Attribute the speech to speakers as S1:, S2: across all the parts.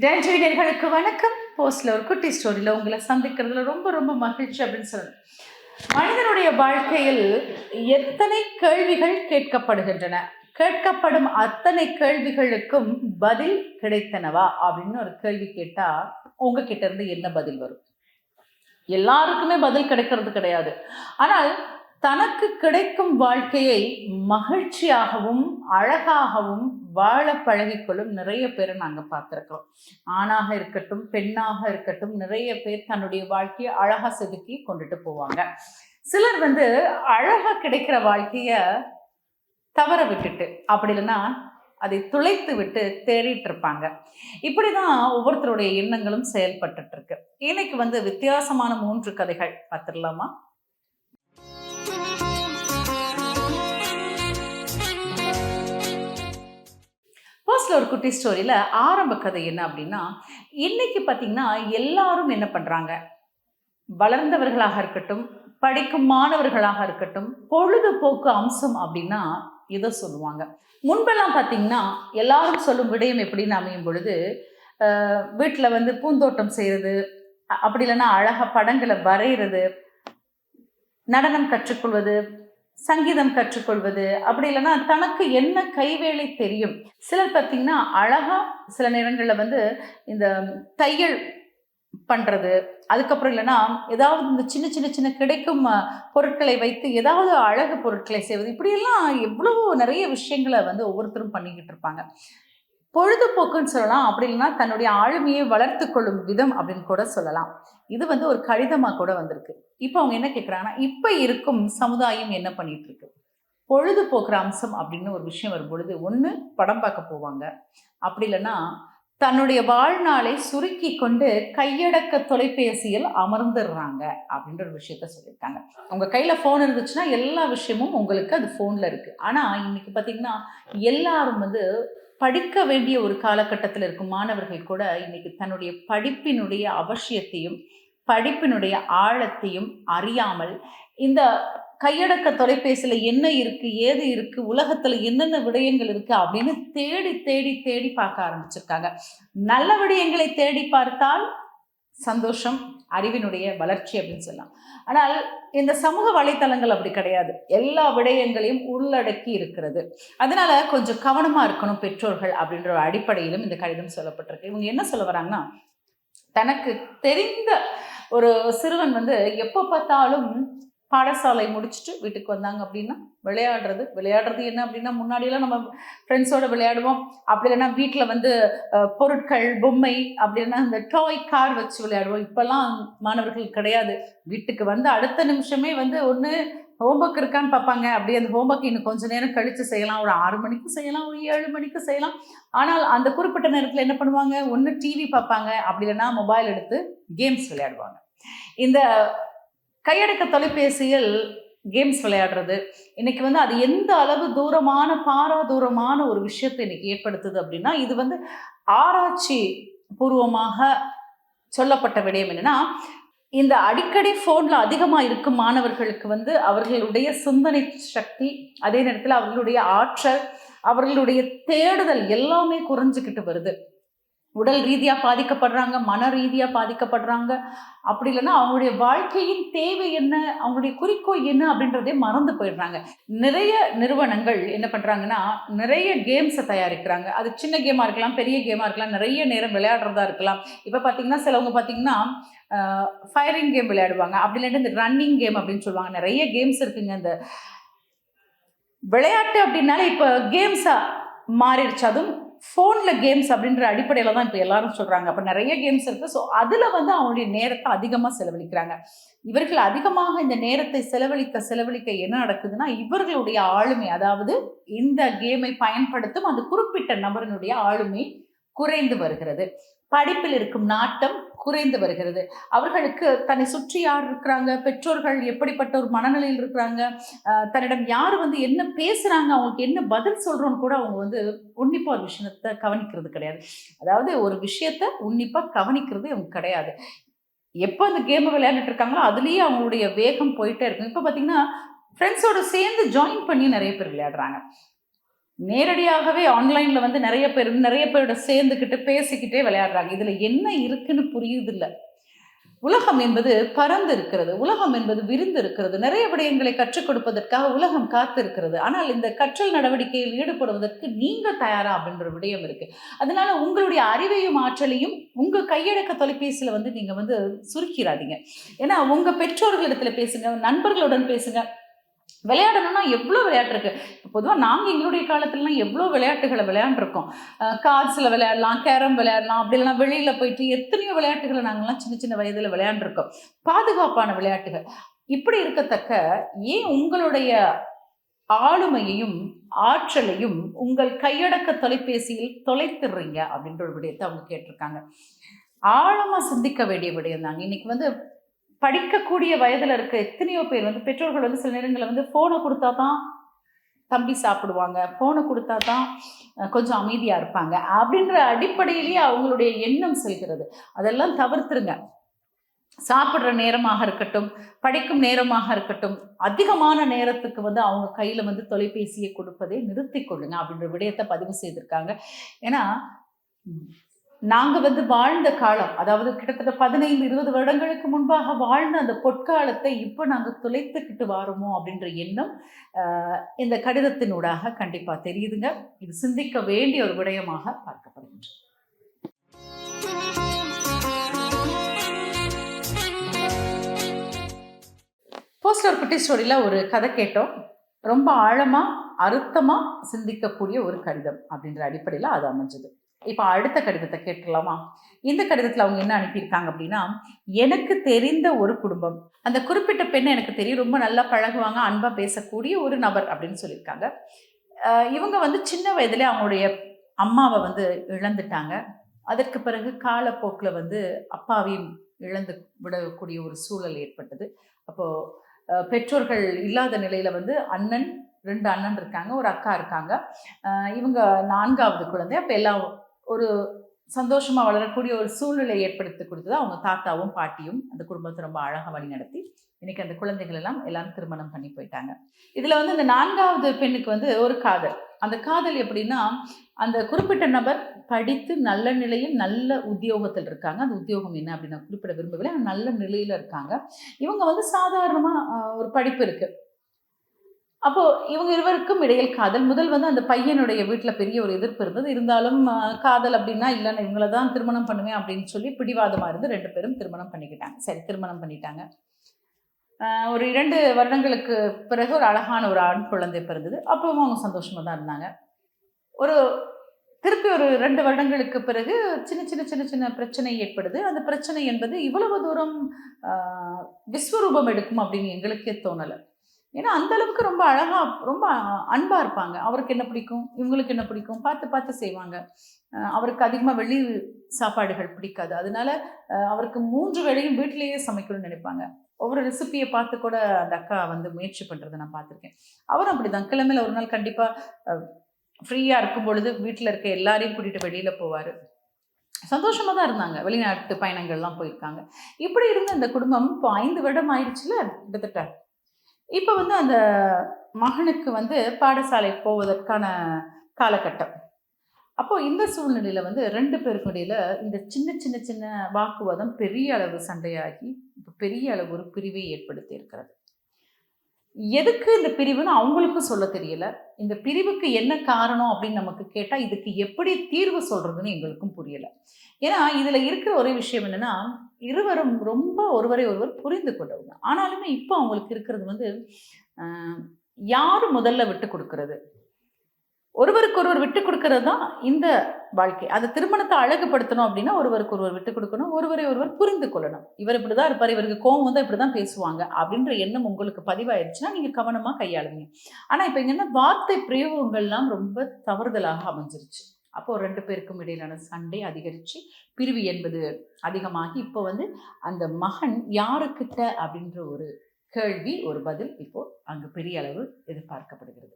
S1: டேஞ்சரினர்களுக்கு வணக்கம். போஸ்ட்ல ஒரு குட்டி ஸ்டோரியில் உங்களை சந்திக்கிறதுல ரொம்ப ரொம்ப மகிழ்ச்சி அப்படின்னு சொல்லணும். மனிதனுடைய வாழ்க்கையில் எத்தனை கேள்விகள் கேட்கப்படுகின்றன? கேட்கப்படும் அத்தனை கேள்விகளுக்கும் பதில் கிடைத்தனவா? அப்படின்னு ஒரு கேள்வி கேட்டா உங்ககிட்ட இருந்து என்ன பதில் வரும்? எல்லாருக்குமே பதில் கிடைக்கிறது கிடையாது. ஆனால் தனக்கு கிடைக்கும் வாழ்க்கையை மகிழ்ச்சியாகவும் அழகாகவும் வாழ பழகிக்கொள்ளும் நிறைய பேரை நாங்கள் பார்த்துருக்கோம் ஆணாக இருக்கட்டும் பெண்ணாக இருக்கட்டும் நிறைய பேர் தன்னுடைய வாழ்க்கையை அழகாக செதுக்கி கொண்டுட்டு போவாங்க. சிலர் வந்து அழகாக கிடைக்கிற வாழ்க்கையை தவற விட்டுட்டு அப்படி இல்லைன்னா அதை துளைத்து விட்டு தேடிட்டு இருப்பாங்க. இப்படி தான் ஒவ்வொருத்தருடைய எண்ணங்களும் செயல்பட்டுட்டு இருக்கு. இன்னைக்கு வந்து வித்தியாசமான மூன்று கதைகள் பார்த்துடலாமா? ஃபர்ஸ்ட்ல ஒரு குட்டி ஸ்டோரியில் ஆரம்ப கதை என்ன அப்படின்னா இன்னைக்கு பார்த்தீங்கன்னா எல்லாரும் என்ன பண்ணுறாங்க வளர்ந்தவர்களாக இருக்கட்டும் படிக்கும் மாணவர்களாக இருக்கட்டும் பொழுதுபோக்கு அம்சம் அப்படின்னா இதை சொல்லுவாங்க. முன்பெல்லாம் பார்த்தீங்கன்னா எல்லாரும் சொல்லும் விடயம் எப்படின்னு அமையும் பொழுது வீட்டில் வந்து பூந்தோட்டம் செய்கிறது அப்படி இல்லைன்னா அழகாக படங்களை வரைகிறது நடனம் கற்றுக்கொள்வது சங்கீதம் கற்றுக்கொள்வது அப்படி இல்லைன்னா தனக்கு என்ன கைவேலை தெரியும்? சிலர் பார்த்தீங்கன்னா அழகாக சில நேரங்களில் வந்து இந்த தையல் பண்ணுறது அதுக்கப்புறம் இல்லைன்னா ஏதாவது இந்த சின்ன சின்ன சின்ன கிடைக்கும் பொருட்களை வைத்து ஏதாவது அழகு பொருட்களை செய்வது இப்படியெல்லாம் எவ்வளவோ நிறைய விஷயங்களை வந்து ஒவ்வொருத்தரும் பண்ணிக்கிட்டு இருப்பாங்க. பொழுதுபோக்குன்னு சொல்லலாம். அப்படி இல்லைன்னா தன்னுடைய ஆளுமையை வளர்த்து கொள்ளும் விதம் அப்படின்னு கூட சொல்லலாம். இது வந்து ஒரு கடிதமாக கூட வந்திருக்கு. இப்போ அவங்க என்ன கேட்குறாங்கன்னா இப்போ இருக்கும் சமுதாயம் என்ன பண்ணிட்டு இருக்கு பொழுதுபோக்குற அம்சம் அப்படின்னு ஒரு விஷயம் வரும்பொழுது ஒன்று படம் பார்க்க போவாங்க. அப்படி இல்லைன்னா தன்னுடைய வாழ்நாளை சுருக்கி கொண்டு கையடக்க தொலைபேசியில் அமர்ந்துடுறாங்க அப்படின்ற ஒரு விஷயத்த சொல்லியிருக்காங்க. உங்கள் கையில் ஃபோன் இருந்துச்சுன்னா எல்லா விஷயமும் உங்களுக்கு அது ஃபோனில் இருக்குது ஆனால் இன்னைக்கு பார்த்தீங்கன்னா எல்லாரும் வந்து படிக்க வேண்டிய ஒரு காலகட்டத்தில் இருக்கும் மாணவர்கள் கூட இன்னைக்கு தன்னுடைய படிப்பினுடைய அவசியத்தையும் படிப்பினுடைய ஆழத்தையும் அறியாமல் இந்த கையடக்க தொலைபேசியில் என்ன இருக்குது ஏது இருக்குது உலகத்தில் என்னென்ன விடயங்கள் இருக்குது அப்படின்னு தேடி தேடி தேடி பார்க்க ஆரம்பிச்சிருக்காங்க. நல்ல விடயங்களை தேடி பார்த்தால் சந்தோஷம் அறிவினுடைய வளர்ச்சி அப்படின்னு சொல்லலாம். ஆனால் இந்த சமூக வலைத்தளங்கள் அப்படி கிடையாது. எல்லா விடயங்களையும் உள்ளடக்கி இருக்கிறது. அதனால கொஞ்சம் கவனமாக இருக்கணும் பெற்றோர்கள் அப்படின்ற ஒரு அடிப்படையிலும் இந்த கடிதம் சொல்லப்பட்டிருக்கு. இவங்க என்ன சொல்ல வராங்கன்னா தனக்கு தெரிந்த ஒரு சிறுவன் வந்து எப்போ பார்த்தாலும் பாடசாலை முடிச்சுட்டு வீட்டுக்கு வந்தாங்க அப்படின்னா விளையாடுறது. விளையாடுறது என்ன அப்படின்னா முன்னாடியெல்லாம் நம்ம ஃப்ரெண்ட்ஸோட விளையாடுவோம். அப்படி இல்லைன்னா வீட்டில் வந்து பொருட்கள் பொம்மை அப்படி இல்லைன்னா இந்த டாய் கார் வச்சு விளையாடுவோம். இப்போல்லாம் மாணவர்கள் கிடையாது. வீட்டுக்கு வந்து அடுத்த நிமிஷமே வந்து ஒன்று ஹோம்ஒர்க் இருக்கான்னு பார்ப்பாங்க. அப்படி அந்த ஹோம்ஒர்க் இன்னும் கொஞ்ச நேரம் கழித்து செய்யலாம். ஒரு ஆறு மணிக்கு செய்யலாம் ஒரு ஏழு மணிக்கு செய்யலாம். ஆனால் அந்த குறிப்பிட்ட நேரத்தில் என்ன பண்ணுவாங்க? ஒன்று டிவி பார்ப்பாங்க. அப்படி இல்லைன்னா மொபைல் எடுத்து கேம்ஸ் விளையாடுவாங்க. இந்த கையடக்க தொலைபேசியில் கேம்ஸ் விளையாடுறது. இன்னைக்கு வந்து அது எந்த அளவு தூரமான பாரா தூரமான ஒரு விஷயத்தை இன்னைக்கு ஏற்படுத்துது அப்படின்னா இது வந்து ஆராய்ச்சி பூர்வமாக சொல்லப்பட்ட விடயம் என்னன்னா இந்த அடிக்கடி ஃபோனில் அதிகமாக இருக்கும் மாணவர்களுக்கு வந்து அவர்களுடைய சிந்தனை சக்தி அதே நேரத்தில் அவர்களுடைய ஆற்றல் அவர்களுடைய தேடுதல் எல்லாமே குறைஞ்சிக்கிட்டு வருது. உடல் ரீதியாக பாதிக்கப்படுறாங்க மன ரீதியாக பாதிக்கப்படுறாங்க. அப்படி இல்லைன்னா அவங்களுடைய வாழ்க்கையின் தேவை என்ன அவங்களுடைய குறிக்கோள் என்ன அப்படின்றதே மறந்து போயிடுறாங்க. நிறைய நிறுவனங்கள் என்ன பண்ணுறாங்கன்னா நிறைய கேம்ஸை தயாரிக்கிறாங்க. அது சின்ன கேமாக இருக்கலாம் பெரிய கேமாக இருக்கலாம் நிறைய நேரம் விளையாடுறதா இருக்கலாம். இப்போ பார்த்தீங்கன்னா சிலவங்க பார்த்தீங்கன்னா ஃபயரிங் கேம் விளையாடுவாங்க. அப்படி இல்லைன்னா இந்த ரன்னிங் கேம் அப்படின்னு சொல்லுவாங்க. நிறைய கேம்ஸ் இருக்குங்க இந்த. விளையாட்டு அப்படின்னாலே இப்போ கேம்ஸாக மாறிடுச்சு. அதுவும் ஃபோனில் கேம்ஸ் அப்படின்ற அடிப்படையில் தான் இப்போ எல்லாரும் சொல்கிறாங்க அப்போ நிறைய கேம்ஸ் இருக்குது ஸோ அதில் வந்து அவங்களுடைய நேரத்தை அதிகமாக செலவழிக்கிறாங்க. இவர்கள் அதிகமாக இந்த நேரத்தை செலவழிக்க செலவழிக்க என்ன நடக்குதுன்னா இவர்களுடைய ஆளுமை அதாவது இந்த கேமை பயன்படுத்தும் அந்த குறிப்பிட்ட நபரினுடைய ஆளுமை குறைந்து வருகிறது. படிப்பில் இருக்கும் நாட்டம் குறைந்து வருகிறது. அவர்களுக்கு தன்னை சுற்றி யார் இருக்கிறாங்க? பெற்றோர்கள் எப்படிப்பட்ட ஒரு மனநிலையில் இருக்கிறாங்க? தன்னிடம் யார் வந்து என்ன பேசுகிறாங்க அவங்களுக்கு என்ன பதில் சொல்கிறோன்னு கூட அவங்க வந்து உன்னிப்பாக ஒரு விஷயத்தை கவனிக்கிறது கிடையாது. அதாவது ஒரு விஷயத்த உன்னிப்பாக கவனிக்கிறது அவங்க கிடையாது. எப்போ அந்த கேமை விளையாண்டுட்டு இருக்காங்களோ அதுலேயே அவங்களுடைய வேகம் போயிட்டே இருக்கும். இப்போ பார்த்தீங்கன்னா ஃப்ரெண்ட்ஸோடு சேர்ந்து ஜாயின் பண்ணி நிறைய பேர் விளையாடுறாங்க. நேரடியாகவே ஆன்லைனில் வந்து நிறைய பேர் நிறைய பேரோட சேர்ந்துக்கிட்டு பேசிக்கிட்டே விளையாடுறாங்க. இதில் என்ன இருக்குன்னு புரியுது உலகம் என்பது பறந்து இருக்கிறது உலகம் என்பது விரிந்து இருக்கிறது நிறைய விடயங்களை கற்றுக் கொடுப்பதற்காக உலகம் காத்து இருக்கிறது ஆனால் இந்த கற்றல் நடவடிக்கையில் ஈடுபடுவதற்கு நீங்க தயாரா அப்படின்ற விடயம் இருக்கு. அதனால உங்களுடைய அறிவையும் ஆற்றலையும் உங்க கையடக்க தொலைபேசியில வந்து நீங்க வந்து சுருக்கிறாதீங்க ஏன்னா உங்க பெற்றோர்களிடத்துல பேசுங்க நண்பர்களுடன் பேசுங்க. விளையாடணும்னா எவ்வளோ விளையாட்டு இருக்குது பொதுவாக நாங்கள் எங்களுடைய காலத்துலலாம் எவ்வளோ விளையாட்டுகளை விளையாண்டுருக்கோம். கார்ட்ஸில் விளையாடலாம் கேரம் விளையாடலாம் அப்படி இல்லைனா வெளியில் போயிட்டு எத்தனையோ விளையாட்டுகளை நாங்கள்லாம் சின்ன சின்ன வயதில் விளையாண்டுருக்கோம். பாதுகாப்பான விளையாட்டுகள். இப்படி இருக்கத்தக்க ஏன் உங்களுடைய ஆளுமையையும் ஆற்றலையும் உங்கள் கையடக்க தொலைபேசியில் தொலைத்துடுறீங்க? அப்படின்ற ஒரு விடயத்தை அவங்க கேட்டிருக்காங்க. ஆழமாக சிந்திக்க வேண்டிய விடயம் தாங்க இன்னைக்கு வந்து படிக்கக்கூடிய வயதில் இருக்க எத்தனையோ பேர் வந்து பெற்றோர்கள் வந்து சில நேரங்களில் வந்து ஃபோனை கொடுத்தா தான் தம்பி சாப்பிடுவாங்க. ஃபோனை கொடுத்தா தான் கொஞ்சம் அமைதியாக இருப்பாங்க. அப்படின்ற அடிப்படையிலேயே அவங்களுடைய எண்ணம் செல்கிறது. அதெல்லாம் தவிர்த்துருங்க. சாப்பிட்ற நேரமாக இருக்கட்டும் படிக்கும் நேரமாக இருக்கட்டும் அதிகமான நேரத்துக்கு வந்து அவங்க கையில் வந்து தொலைபேசியை கொடுப்பதை நிறுத்திக் கொள்ளுங்க அப்படின்ற விடயத்தை பதிவு செய்திருக்காங்க. ஏன்னா நாங்கள் வந்து வாழ்ந்த காலம் அதாவது கிட்டத்தட்ட பதினைந்து இருபது வருடங்களுக்கு முன்பாக வாழ்ந்த அந்த பொற்காலத்தை இப்போ நாங்கள் துளைத்துக்கிட்டு வாரோமோ அப்படின்ற எண்ணம் இந்த கடிதத்தினூடாக கண்டிப்பாக தெரியுதுங்க. இது சிந்திக்க வேண்டிய ஒரு விடயமாக பார்க்கப்படுகின்றது. போஸ்டர் குட்டி ஸ்டோரியில் ஒரு கதை கேட்டோம். ரொம்ப ஆழமாக அறுத்தமாக சிந்திக்கக்கூடிய ஒரு கடிதம் அப்படின்ற அடிப்படையில் அது அமைஞ்சது. இப்போ அடுத்த கடிதத்தை கேட்டுடலாமா? இந்த கடிதத்தில் அவங்க என்ன அனுப்பியிருக்காங்க அப்படின்னா எனக்கு தெரிந்த ஒரு குடும்பம். அந்த குறிப்பிட்ட பெண்ணை எனக்கு தெரியும் ரொம்ப நல்லா பழகுவாங்க அன்பாக பேசக்கூடிய ஒரு நபர் அப்படின்னு சொல்லியிருக்காங்க. இவங்க வந்து சின்ன வயதிலே அவங்களுடைய அம்மாவை வந்து இழந்துட்டாங்க. அதற்கு பிறகு காலப்போக்கில் வந்து அப்பாவையும் இழந்து விடக்கூடிய ஒரு சூழல் ஏற்பட்டது. அப்போது பெற்றோர்கள் இல்லாத நிலையில் வந்து அண்ணன் ரெண்டு அண்ணன் இருக்காங்க ஒரு அக்கா இருக்காங்க. இவங்க நான்காவது குழந்தை அப்போ எல்லாம் ஒரு சந்தோஷமாக வளரக்கூடிய ஒரு சூழ்நிலை ஏற்படுத்தி கொடுத்தது அவங்க தாத்தாவும் பாட்டியும் அந்த குடும்பத்தை ரொம்ப அழகாக வழி நடத்தி இன்றைக்கி அந்த குழந்தைகள் எல்லாம் எல்லாரும் திருமணம் பண்ணி போயிட்டாங்க. இதில் வந்து அந்த நான்காவது பெண்ணுக்கு வந்து ஒரு காதல். அந்த காதல் எப்படின்னா அந்த குறிப்பிட்ட நபர் படித்து நல்ல நிலையில் நல்ல உத்தியோகத்தில் இருக்காங்க. அந்த உத்தியோகம் என்ன அப்படின்னு குறிப்பிட விரும்பவில்லை. நல்ல நிலையில் இருக்காங்க. இவங்க வந்து சாதாரணமாக ஒரு படிப்பு இருக்குது அப்போ இவங்க இருவருக்கும் இடையில் காதல். முதல் வந்து அந்த பையனுடைய வீட்டில் பெரிய ஒரு எதிர்ப்பு இருந்தது. இருந்தாலும் காதல் அப்படின்னா இல்லை இவங்களை இவங்கள தான் திருமணம் பண்ணுவேன் அப்படின்னு சொல்லி பிடிவாதமாக இருந்து ரெண்டு பேரும் திருமணம் பண்ணிக்கிட்டாங்க. சரி திருமணம் பண்ணிட்டாங்க. ஒரு இரண்டு வருடங்களுக்கு பிறகு ஒரு அழகான ஒரு ஆண் குழந்தை பிறந்தது. அப்பவும் அவங்க சந்தோஷமாக தான் இருந்தாங்க. ஒரு திருப்பி ஒரு ரெண்டு வருடங்களுக்கு பிறகு சின்ன சின்ன சின்ன சின்ன பிரச்சனை ஏற்படுது. அந்த பிரச்சனை என்பது இவ்வளவு தூரம் விஸ்வரூபம் எடுக்கும் அப்படின்னு எங்களுக்கே தோணலை. ஏன்னா அந்த அளவுக்கு ரொம்ப அழகா ரொம்ப அன்பா இருப்பாங்க. அவருக்கு என்ன பிடிக்கும்? இவங்களுக்கு என்ன பிடிக்கும்? பார்த்து பார்த்து செய்வாங்க. அவருக்கு அதிகமாக வெளி சாப்பாடுகள் பிடிக்காது. அதனால அவருக்கு மூன்று வேளையும் வீட்டிலேயே சமைக்கணும்னு நினைப்பாங்க. ஒவ்வொரு ரெசிபியை பார்த்து கூட அந்த அக்கா வந்து முயற்சி பண்ணுறதை நான் பார்த்துருக்கேன். அவரும் அப்படிதான். கிழமையில் ஒரு நாள் கண்டிப்பாக ஃப்ரீயாக இருக்கும் பொழுது வீட்டில் இருக்க எல்லாரையும் கூட்டிகிட்டு வெளியில் போவார். சந்தோஷமாக தான் இருந்தாங்க. வெளிநாட்டு பயணங்கள்லாம் போயிருக்காங்க. இப்படி இருந்த இந்த குடும்பம் இப்போ ஐந்து வருடம் ஆயிடுச்சுல கிட்டத்தட்ட. இப்போ வந்து அந்த மகனுக்கு வந்து பாடசாலை போவதற்கான காலகட்டம். அப்போது இந்த சூழ்நிலையில் வந்து ரெண்டு பேருக்கு இடையில் இந்த சின்ன சின்ன சின்ன வாக்குவாதம் பெரிய அளவு சண்டையாகி இப்போ பெரிய அளவு ஒரு பிரிவை ஏற்படுத்தி இருக்கிறது. எதுக்கு இந்த பிரிவுன்னு அவங்களுக்கும் சொல்ல தெரியல. இந்த பிரிவுக்கு என்ன காரணம் அப்படின்னு நமக்கு கேட்டால் இதுக்கு எப்படி தீர்வு சொல்கிறதுன்னு எங்களுக்கும் புரியலை. ஏன்னா இதில் இருக்கிற ஒரே விஷயம் என்னென்னா இருவரும் ரொம்ப ஒருவரை ஒருவர் புரிந்து கொண்டவங்க. ஆனாலுமே இப்போ அவங்களுக்கு இருக்கிறது வந்து யார் முதல்ல விட்டு கொடுக்கறது? ஒருவருக்கு ஒருவர் விட்டு கொடுக்கறது தான் இந்த வாழ்க்கை. அந்த திருமணத்தை அழகுபடுத்தணும் அப்படின்னா ஒருவருக்கு ஒருவர் விட்டு கொடுக்கணும் ஒருவரை ஒருவர் புரிந்து கொள்ளணும். இவர் இப்படிதான் இருப்பார் இவருக்கு கோவம் இப்படி இப்படிதான் பேசுவாங்க அப்படின்ற எண்ணம் உங்களுக்கு பதிவாயிருச்சுன்னா நீங்க கவனமா கையாளுவீங்க. ஆனா இப்போ இங்க என்ன வார்த்தை பிரயோகங்கள்லாம் ரொம்ப தவறுதலாக அமைஞ்சிருச்சு. அப்போ ரெண்டு பேருக்கும் இடையிலான சண்டை அதிகரிச்சு பிரிவு என்பது அதிகமாகி இப்போ வந்து அந்த மகன் யாருக்கிட்ட அப்படின்ற ஒரு கேள்வி ஒரு பதில் இப்போ அங்கு பெரிய அளவு எதிர்பார்க்கப்படுகிறது.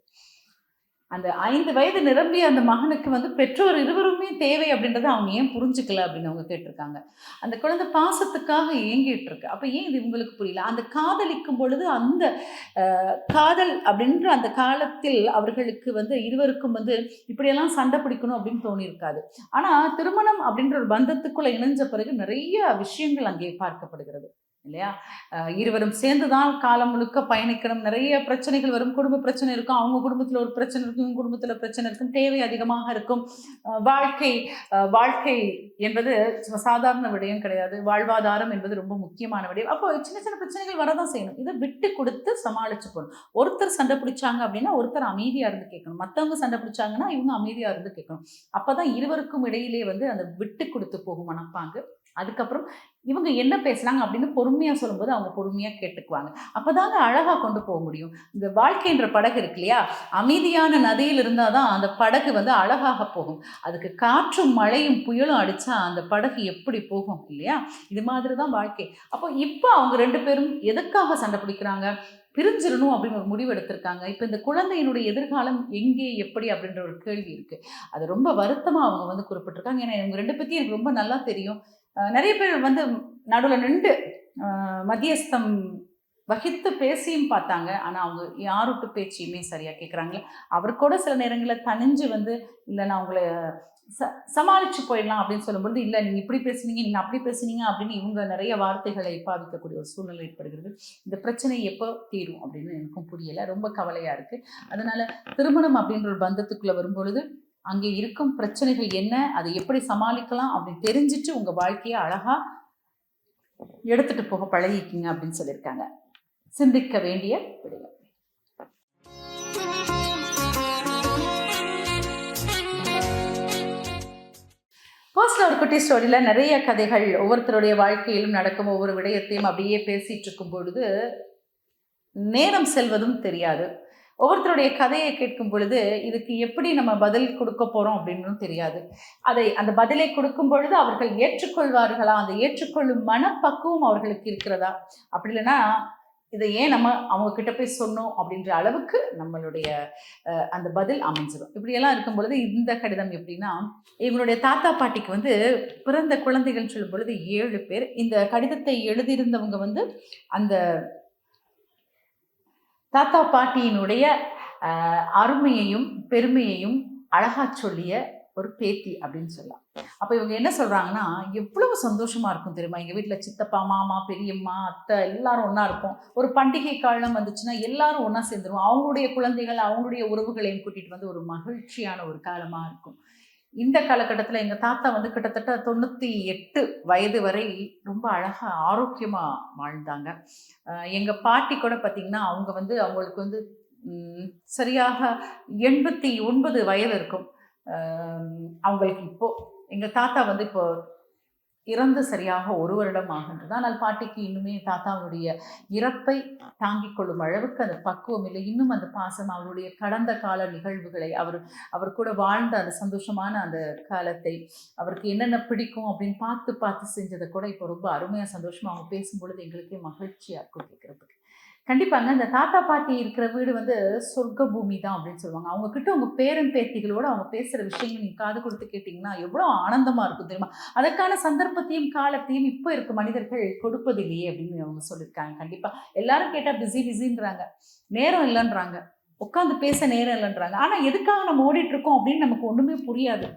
S1: அந்த ஐந்து வயது நிரம்பிய அந்த மகனுக்கு வந்து பெற்றோர் இருவருமே தேவை அப்படின்றத அவங்க ஏன் புரிஞ்சுக்கல அப்படின்னு அவங்க கேட்டிருக்காங்க. அந்த குழந்தை பாசத்துக்காக ஏங்கிட்டு இருக்கு அப்போ ஏன் இது இவங்களுக்கு புரியல? அந்த காதலிக்கும் பொழுது அந்த காதல் அப்படின்ற அந்த காலத்தில் அவர்களுக்கு வந்து இருவருக்கும் வந்து இப்படியெல்லாம் சண்டை பிடிக்கணும் அப்படின்னு தோணியிருக்காது. ஆனால் திருமணம் அப்படின்ற ஒரு பந்தத்துக்குள்ள இணைஞ்ச பிறகு நிறைய விஷயங்கள் அங்கே பார்க்கப்படுகிறது. இல்லையா? இருவரும் சேர்ந்து தான் காலம் முழுக்க பயணிக்கணும். நிறைய பிரச்சனைகள் வரும். குடும்ப பிரச்சனை இருக்கும். அவங்க குடும்பத்தில் ஒரு பிரச்சனை இருக்கும். இவங்க குடும்பத்தில் பிரச்சனை இருக்கும். தேவை அதிகமாக இருக்கும். வாழ்க்கை வாழ்க்கை என்பது சாதாரண விடயம் கிடையாது. வாழ்வாதாரம் என்பது ரொம்ப முக்கியமான விடயம். அப்போ சின்ன சின்ன பிரச்சனைகள் வரதான் செய்யணும். இதை விட்டு கொடுத்து சமாளிச்சு போகணும். ஒருத்தர் சண்டை பிடிச்சாங்க அப்படின்னா ஒருத்தர் அமைதியாக இருந்து கேட்கணும். மற்றவங்க சண்டை பிடிச்சாங்கன்னா இவங்க அமைதியாக இருந்து கேட்கணும். அப்போ தான் இருவருக்கும் இடையிலே வந்து அந்த விட்டு கொடுத்து போகும் மனப்பாங்கு அதுக்கப்புறம் இவங்க என்ன பேசுனாங்க அப்படின்னு பொறுமையாக சொல்லும்போது அவங்க பொறுமையாக கேட்டுக்குவாங்க. அப்போதாங்க அழகாக கொண்டு போக முடியும். இந்த வாழ்க்கைன்ற படகு இருக்கு இல்லையா? அமைதியான நதியில் இருந்தால் தான் அந்த படகு வந்து அழகாக போகும். அதுக்கு காற்றும் மழையும் புயலும் அடித்தா அந்த படகு எப்படி போகும் இல்லையா? இது மாதிரி தான் வாழ்க்கை. அப்போ இப்போ அவங்க ரெண்டு பேரும் எதுக்காக சண்டை பிடிக்கிறாங்க? பிரிஞ்சிடணும் அப்படின்னு ஒரு முடிவு எடுத்திருக்காங்க. இப்போ இந்த குழந்தையினுடைய எதிர்காலம் எங்கே எப்படி அப்படின்ற ஒரு கேள்வி இருக்குது அது ரொம்ப வருத்தமாக அவங்க வந்து குறிப்பிட்டிருக்காங்க. ஏன்னா இவங்க ரெண்டு பற்றி எனக்கு ரொம்ப நல்லா தெரியும். நிறைய பேர் வந்து நடுவில் நின்று மத்தியஸ்தம் வகித்து பேசியும் பார்த்தாங்க. ஆனால் அவங்க யாருட்டு பேச்சையுமே சரியாக கேட்குறாங்களே அவர் கூட சில நேரங்களில் தனிஞ்சு வந்து இல்லை நான் உங்களை ச சமாளித்து போயிடலாம் அப்படின்னு சொல்லும்பொழுது இல்லை நீங்கள் இப்படி பேசுனீங்க நீங்கள் அப்படி பேசுனீங்க அப்படின்னு இவங்க நிறைய வார்த்தைகளை பாதிக்கக்கூடிய ஒரு சூழ்நிலை ஏற்படுகிறது. இந்த பிரச்சனை எப்போ தீரும் அப்படின்னு எனக்கும் புரியலை. ரொம்ப கவலையாக இருக்குது அதனால் திருமணம் அப்படின்ற ஒரு பந்தத்துக்குள்ளே வரும்பொழுது அங்கே இருக்கும் பிரச்சனைகள் என்ன அதை எப்படி சமாளிக்கலாம் அப்படின்னு தெரிஞ்சுட்டு உங்கள் வாழ்க்கையை அழகாக எடுத்துட்டு போக பழகிக்கிங்க அப்படின்னு சொல்லியிருக்காங்க. சிந்திக்க வேண்டிய விடயம். போஸ்ட்ல ஒரு குட்டி ஸ்டோரியில் நிறைய கதைகள் ஒவ்வொருத்தருடைய வாழ்க்கையிலும் நடக்கும் ஒவ்வொரு விடயத்தையும் அப்படியே பேசிகிட்டு இருக்கும் பொழுது நேரம் செல்வதும் தெரியாது. ஒவ்வொருத்தருடைய கதையை கேட்கும் பொழுது இதுக்கு எப்படி நம்ம பதில் கொடுக்க போகிறோம் அப்படின்னு தெரியாது. அதை அந்த பதிலை கொடுக்கும் பொழுது அவர்கள் ஏற்றுக்கொள்வார்களா? அந்த ஏற்றுக்கொள்ளும் மனப்பக்குவம் அவர்களுக்கு இருக்கிறதா? அப்படி இல்லைன்னா இதை ஏன் நம்ம அவங்க கிட்ட போய் சொன்னோம் அப்படின்ற அளவுக்கு நம்மளுடைய அந்த பதில் அமைஞ்சிடும் இப்படியெல்லாம் இருக்கும் பொழுது இந்த கடிதம் எப்படின்னா இவங்களுடைய தாத்தா பாட்டிக்கு வந்து பிறந்த குழந்தைகள் சொல்லும் பொழுது ஏழு பேர். இந்த கடிதத்தை எழுதியிருந்தவங்க வந்து அந்த தாத்தா பாட்டியினுடைய அருமையையும் பெருமையையும் அழகா சொல்லிய ஒரு பேத்தி அப்படின்னு சொல்லலாம். அப்போ இவங்க என்ன சொல்கிறாங்கன்னா எவ்வளவு சந்தோஷமாக இருக்கும் தெரியுமா? எங்கள் வீட்டில் சித்தப்பா மாமா பெரியம்மா அத்தை எல்லாரும் ஒன்றா இருப்போம். ஒரு பண்டிகை காலம் வந்துச்சுன்னா எல்லாரும் ஒன்றா சேர்ந்துருவோம். அவங்களுடைய குழந்தைகள் அவங்களுடைய உறவுகளையும் கூட்டிகிட்டு வந்து ஒரு மகிழ்ச்சியான ஒரு காலமாக இருக்கும். இந்த காலகட்டத்தில் எங்கள் தாத்தா வந்து கிட்டத்தட்ட தொண்ணூற்றி எட்டு வயது வரை ரொம்ப அழகாக ஆரோக்கியமாக வாழ்ந்தாங்க. எங்கள் பாட்டி கூட பார்த்திங்கன்னா அவங்க வந்து அவங்களுக்கு வந்து சரியாக எண்பத்தி ஒன்பது வயது இருக்கும். அவங்களுக்கு இப்போது எங்கள் தாத்தா வந்து இப்போது இறந்து சரியாக ஒரு வருடம் ஆகின்றது. ஆனால் பாட்டிக்கு இன்னுமே தாத்தாவுடைய இறப்பை தாங்கிக் கொள்ளும் அளவுக்கு அந்த பக்குவம் இல்லை. இன்னும் அந்த பாசம் அவருடைய கடந்த கால நிகழ்வுகளை அவர் அவர் கூட வாழ்ந்த அந்த சந்தோஷமான அந்த காலத்தை அவருக்கு என்னென்ன பிடிக்கும் அப்படின்னு பார்த்து பார்த்து செஞ்சதை கூட இப்போ ரொம்ப அருமையாக சந்தோஷமாக அவங்க பேசும்பொழுது எங்களுக்கே மகிழ்ச்சியாக இருக்கும் கேட்குறதுக்கு. கண்டிப்பாங்க. இந்த தாத்தா பாட்டி இருக்கிற வீடு வந்து சொர்க்க பூமி தான் அப்படின்னு சொல்லுவாங்க. அவங்க கிட்ட உங்க பேரன் பேத்திகளோட அவங்க பேசுற விஷயங்கள் நீங்க காது கொடுத்து கேட்டீங்கன்னா எவ்வளோ ஆனந்தமா இருக்கும் தெரியுமா? அதற்கான சந்தர்ப்பத்தையும் காலத்தையும் இப்போ இருக்க மனிதர்கள் கொடுப்பதில்லையே அப்படின்னு அவங்க சொல்லியிருக்காங்க. கண்டிப்பா. எல்லாரும் கேட்டா பிஸி பிஸின்றாங்க நேரம் இல்லைன்றாங்க. உட்காந்து பேச நேரம் இல்லைன்றாங்க. ஆனா எதுக்காக நம்ம ஓடிட்டு இருக்கோம் அப்படின்னு நமக்கு ஒண்ணுமே புரியாது.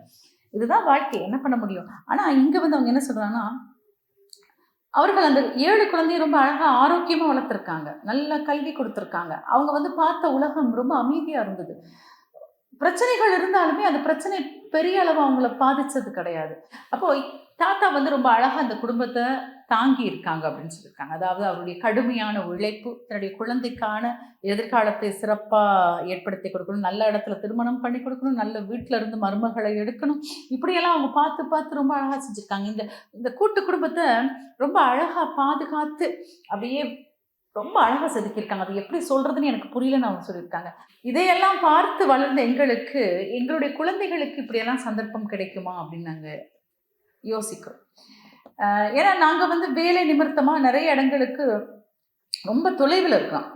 S1: இதுதான் வாழ்க்கை. என்ன பண்ண முடியும்? ஆனா இங்க வந்து அவங்க என்ன சொல்றாங்கன்னா அவர்கள் அந்த ஏழு குழந்தையும் ரொம்ப அழகாக ஆரோக்கியமாக வளர்த்துருக்காங்க. நல்ல கல்வி கொடுத்துருக்காங்க. அவங்க வந்து பார்த்த உலகம் ரொம்ப அமைதியாக இருந்தது. பிரச்சனைகள் இருந்தாலுமே அந்த பிரச்சனை பெரிய அளவு அவங்கள பாதித்தது கிடையாது. அப்போது தாத்தா வந்து ரொம்ப அழகாக அந்த குடும்பத்தை தாங்கி இருக்காங்க அப்படின்னு சொல்லியிருக்காங்க. அதாவது அவருடைய கடுமையான உழைப்பு தன்னுடைய குழந்தைக்கான எதிர்காலத்தை சிறப்பாக ஏற்படுத்தி கொடுக்கணும் நல்ல இடத்துல திருமணம் பண்ணி கொடுக்கணும் நல்ல வீட்டில் இருந்து மருமகளை எடுக்கணும். இப்படியெல்லாம் அவங்க பார்த்து பார்த்து ரொம்ப அழகாக செஞ்சுருக்காங்க. இந்த இந்த கூட்டு குடும்பத்தை ரொம்ப அழகாக பாதுகாத்து அப்படியே ரொம்ப அழகாக செதுக்கியிருக்காங்க. அது எப்படி சொல்கிறதுன்னு எனக்கு புரியலன்னு அவங்க சொல்லியிருக்காங்க. இதையெல்லாம் பார்த்து வளர்ந்த எங்களுக்கு எங்களுடைய குழந்தைகளுக்கு இப்படியெல்லாம் சந்தர்ப்பம் கிடைக்குமா அப்படின்னு நாங்கள் யோசிக்கிறோம். ஏன்னா நாங்கள் வந்து வேலை நிமித்தமாக நிறைய இடங்களுக்கு ரொம்ப தொலைவில் இருக்கோம்.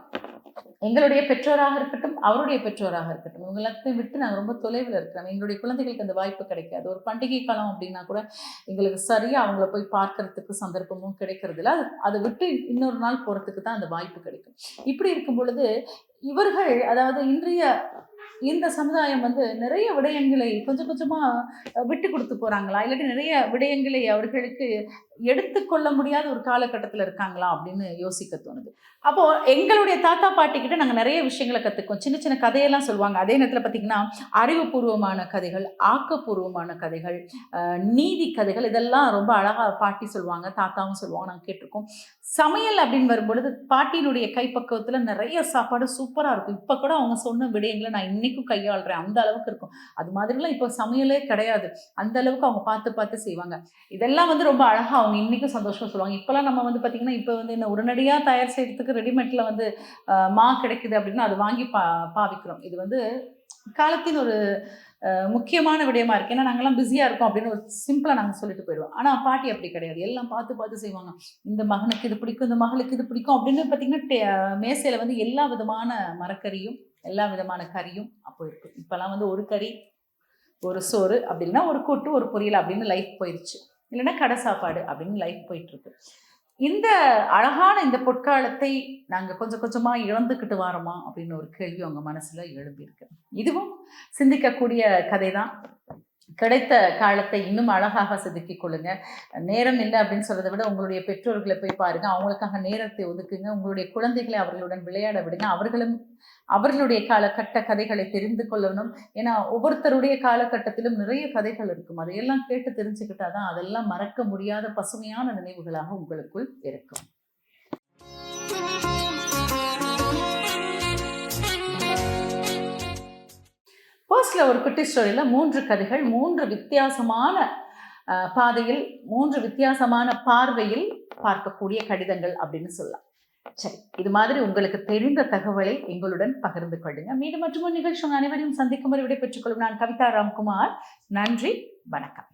S1: எங்களுடைய பெற்றோராக இருக்கட்டும் அவருடைய பெற்றோராக இருக்கட்டும் இவங்க எல்லாத்தையும் விட்டு நாங்கள் ரொம்ப தொலைவில் இருக்கிறோம். எங்களுடைய குழந்தைகளுக்கு அந்த வாய்ப்பு கிடைக்காது. ஒரு பண்டிகை காலம் அப்படின்னா கூட எங்களுக்கு சரியாக அவங்கள போய் பார்க்கறதுக்கு சந்தர்ப்பமும் கிடைக்கிறது இல்லை அது அதை விட்டு இன்னொரு நாள் போகிறதுக்கு தான் அந்த வாய்ப்பு கிடைக்கும். இப்படி இருக்கும் பொழுது இவர்கள் அதாவது இன்றைய இந்த சமுதாயம் வந்து நிறைய விடயங்களை கொஞ்சம் கொஞ்சமாக விட்டு கொடுத்து போகிறாங்களா இல்லாட்டி நிறைய விடயங்களை அவர்களுக்கு எடுத்துக்கொள்ள முடியாத ஒரு காலகட்டத்தில் இருக்காங்களா? அப்படின்னு யோசிக்க தோணுது. அப்போது எங்களுடைய தாத்தா பாட்டி கிட்ட நாங்கள் நிறைய விஷயங்களை கற்றுக்கோம் சின்ன சின்ன கதையெல்லாம் சொல்லுவாங்க. அதே நேரத்தில் பார்த்திங்கன்னா அறிவுபூர்வமான கதைகள் ஆக்கப்பூர்வமான கதைகள் நீதி கதைகள் இதெல்லாம் ரொம்ப அழகாக பாட்டி சொல்லுவாங்க தாத்தாவும் சொல்லுவாங்க நாங்கள் கேட்டிருக்கோம். சமையல் அப்படின்னு வரும்பொழுது பாட்டியினுடைய கைப்பக்குவத்தில் நிறைய சாப்பாடு சூப்பராக இருக்கும். இப்போ கூட அவங்க சொன்ன விடயங்களை நான் இன்றைக்கும் கையாளுறேன். அந்த அளவுக்கு இருக்கும். அது மாதிரிலாம் இப்போ சமையலே கிடையாது. அந்த அளவுக்கு அவங்க பார்த்து பார்த்து செய்வாங்க. இதெல்லாம் வந்து ரொம்ப அழகாக அவங்க இன்றைக்கும் சந்தோஷமாக சொல்லுவாங்க. இப்போலாம் நம்ம வந்து பார்த்திங்கன்னா இப்போ வந்து என்ன உடனடியாக தயார் செய்கிறதுக்கு ரெடிமேட்டில் வந்து மா கிடைக்குது அப்படின்னா அது வாங்கி பா பாவிக்கிறோம். இது வந்து காலத்தின் ஒரு முக்கியமான விடயமா இருக்கு. ஏன்னா நாங்கெல்லாம் பிஸியாக இருக்கோம் அப்படின்னு ஒரு சிம்பிளாக நாங்கள் சொல்லிட்டு போயிடுவோம். ஆனால் பாட்டி அப்படி கிடையாது. எல்லாம் பார்த்து பார்த்து செய்வாங்க. இந்த மகனுக்கு இது பிடிக்கும் இந்த மகளுக்கு இது பிடிக்கும் அப்படின்னு பார்த்தீங்கன்னா மேசையில் வந்து எல்லா விதமான மரக்கறியும் எல்லா விதமான கறியும் அப்போ இருக்குது இப்போல்லாம் வந்து ஒரு கறி ஒரு சோறு அப்படின்னா ஒரு கூட்டு ஒரு பொரியல் அப்படின்னு லைஃப் போயிடுச்சு இல்லைன்னா கடை சாப்பாடு அப்படின்னு லைஃப் போயிட்டுருக்கு. இந்த அழகான இந்த பொற்காலத்தை நாங்கள் கொஞ்சம் கொஞ்சமாக இழந்துக்கிட்டு வரோமா அப்படின்னு ஒரு கேள்வி உங்கள் மனசில் எழும்பியிருக்கு இதுவும் சிந்திக்கக்கூடிய கதை தான் கிடைத்த காலத்தை இன்னும் அழகாக செதுக்கிக் கொள்ளுங்க. நேரம் இல்லை அப்படின்னு சொல்றதை விட உங்களுடைய பெற்றோர்களை போய் பாருங்க. அவங்களுக்காக நேரத்தை ஒதுக்குங்க. உங்களுடைய குழந்தைகளை அவர்களுடன் விளையாட விடுங்க. அவர்களும் அவர்களுடைய காலகட்ட கதைகளை தெரிந்து கொள்ளணும். ஏன்னா ஒவ்வொருத்தருடைய காலகட்டத்திலும் நிறைய கதைகள் இருக்கும். அதையெல்லாம் கேட்டு தெரிஞ்சுக்கிட்டாதான் அதெல்லாம் மறக்க முடியாத பசுமையான நினைவுகளாக உங்களுக்குள் இருக்கும். போஸ்ட்ல ஒரு குட்டி ஸ்டோரியில் மூன்று கதைகள் மூன்று வித்தியாசமான பாதையில் மூன்று வித்தியாசமான பார்வையில் பார்க்கக்கூடிய கடிதங்கள் அப்படின்னு சொல்லலாம். சரி இது மாதிரி உங்களுக்கு தெரிந்த தகவலை எங்களுடன் பகிர்ந்து கொள்ளுங்க. மீண்டும் மற்றும் நிகழ்ச்சி அனைவரையும் சந்திக்கும் வரை விடைபெற்றுக் கொள்ளும் நான் கவிதா ராம்குமார். நன்றி வணக்கம்.